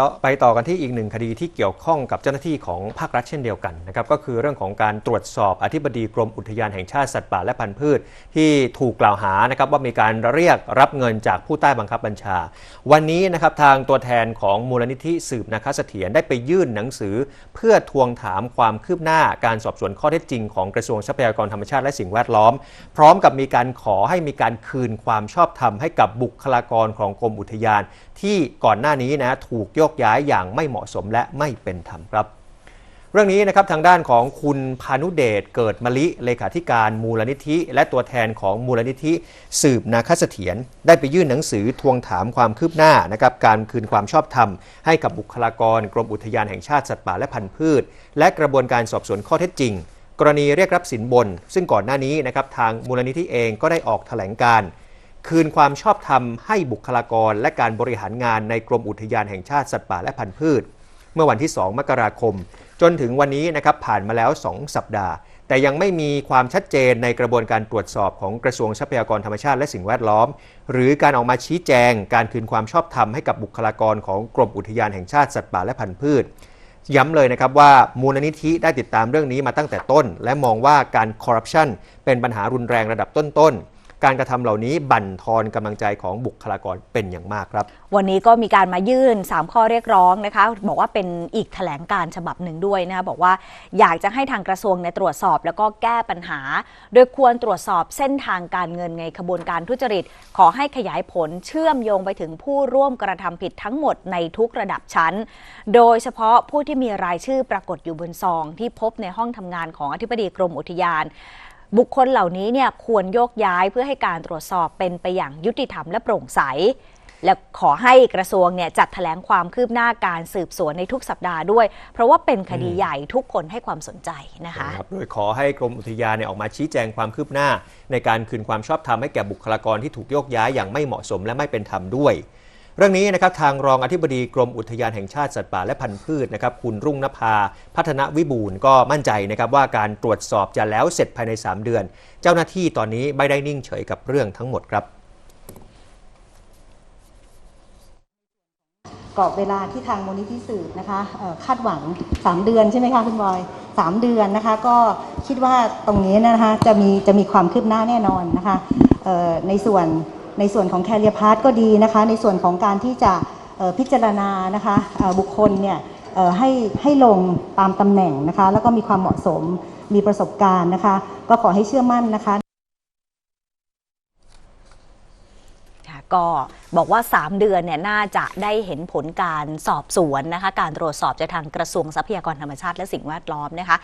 ต่อไปต่อกันที่อีกหนึ่งคดีที่เกี่ยวข้องกับเจ้าหน้าที่ของภาครัฐเช่นเดียวกันนะครับก็คือเรื่องของการตรวจสอบอธิบดีกรมอุทยานแห่งชาติสัตว์ป่าและพันธุ์พืช ที่ถูกกล่าวหานะครับว่ามีการเรียกรับเงินจากผู้ใต้บังคับบัญชา วันนี้นะครับทางตัวแทนของมูลนิธิสืบนาคเสถียรได้ไปยื่นหนังสือ เพื่อทวงถามความคืบหน้าการสอบสวนข้อเท็จจริงของกระทรวงทรัพยากรธรรมชาติและสิ่งแวดล้อม พร้อมกับมีการขอให้มีการคืนความชอบธรรมให้กับบุคลากรของกรมอุทยาน ที่ก่อนหน้านี้นะถูกโยกย้ายอย่างไม่เหมาะสมและไม่เป็นธรรมครับ เรื่องนี้นะครับทางด้านของคุณพานุเดชเกิดมะลิเลขาธิการมูลนิธิ และตัวแทนของมูลนิธิ สืบนาคเสถียรได้ไปยื่นหนังสือทวงถามความคืบหน้านะครับการคืนความชอบธรรม ให้กับบุคลากรกรมอุทยานแห่งชาติสัตว์ป่าและพันธุ์พืช และกระบวนการสอบสวนข้อเท็จจริง กรณีเรียกรับสินบน ซึ่งก่อนหน้านี้นะครับทางมูลนิธิเองก็ได้ออกแถลงการณ์ คืนความชอบธรรมให้บุคลากร และการบริหารงานในกรมอุทยานแห่งชาติสัตว์ป่าและพันธุ์พืช เมื่อวันที่ 2 มกราคม จนถึงวันนี้นะครับผ่านมาแล้ว 2 สัปดาห์ แต่ยังไม่มีความชัดเจนในกระบวนการตรวจสอบของกระทรวงทรัพยากรธรรมชาติและสิ่งแวดล้อม หรือการออกมาชี้แจง การคืนความชอบธรรมให้กับบุคลากรของกรมอุทยานแห่งชาติสัตว์ป่าและพันธุ์พืชย้ำเลยนะครับว่ามูลนิธิได้ติดตามเรื่องนี้มาตั้งแต่ต้น และมองว่าการคอร์รัปชันเป็นปัญหารุนแรงระดับต้น การกระทำเหล่านี้บั่นทอนกำลังใจของบุคลากรเป็นอย่างมากครับ วันนี้ก็มีการมายื่น 3 ข้อเรียกร้องนะคะ บอกว่าเป็นอีกแถลงการฉบับหนึ่งด้วยนะคะบอกว่าอยากจะให้ทางกระทรวงในตรวจสอบ แล้วก็แก้ปัญหา โดยควรตรวจสอบเส้นทางการเงินในขบวนการทุจริต ขอให้ขยายผลเชื่อมโยงไปถึงผู้ร่วมกระทำผิดทั้งหมดในทุกระดับชั้น โดยเฉพาะผู้ที่มีรายชื่อปรากฏอยู่บนซอง ที่พบในห้องทำงานของอธิบดีกรมอุทยาน บุคคลเหล่านี้เนี่ยควรโยกย้ายเพื่อให้การตรวจสอบเป็นไปอย่างยุติธรรมและโปร่งใส และขอให้กระทรวงเนี่ยจัดแถลงความคืบหน้าการสืบสวนในทุกสัปดาห์ด้วย เพราะว่าเป็นคดีใหญ่ทุกคนให้ความสนใจนะคะนะครับโดยขอให้กรมอุทยานเนี่ยออกมาชี้แจงความคืบหน้า ในการคืนความชอบธรรมให้แก่บุคลากรที่ถูกโยกย้ายอย่างไม่เหมาะสมและไม่เป็นธรรมด้วย เรื่องนี้นะครับทางรองอธิบดีกรมอุทยานแห่งชาติสัตว์ป่าและพันธุ์พืชนะครับคุณรุ่งนภา พัฒนวิบูลย์ก็มั่นใจนะครับว่าการตรวจสอบจะแล้วเสร็จภายใน 3 เดือน เจ้าหน้าที่ตอนนี้ไม่ได้นิ่งเฉยกับเรื่องทั้งหมดครับกรอบเวลาที่ทางมูลนิธิสืบนะคะคาดหวัง 3 เดือนใช่ไหมคะคุณบอย 3 เดือนนะคะก็คิดว่าตรงนี้นะคะจะมีจะมีความคืบหน้าแน่นอนนะคะในส่วน ในส่วนของแคเรียพาร์ตก็ดีนะคะ ในส่วนของการที่จะพิจารณานะคะบุคคลเนี่ยให้ให้ลงตามตำแหน่งนะคะ แล้วก็มีความเหมาะสมมีประสบการณ์นะคะ ก็ขอให้เชื่อมั่นนะคะค่ะก็บอกว่า 3 เดือนเนี่ยน่าจะได้เห็นผลการสอบสวนนะคะ การตรวจสอบจากทางกระทรวงทรัพยากรธรรมชาติและสิ่งแวดล้อมนะคะ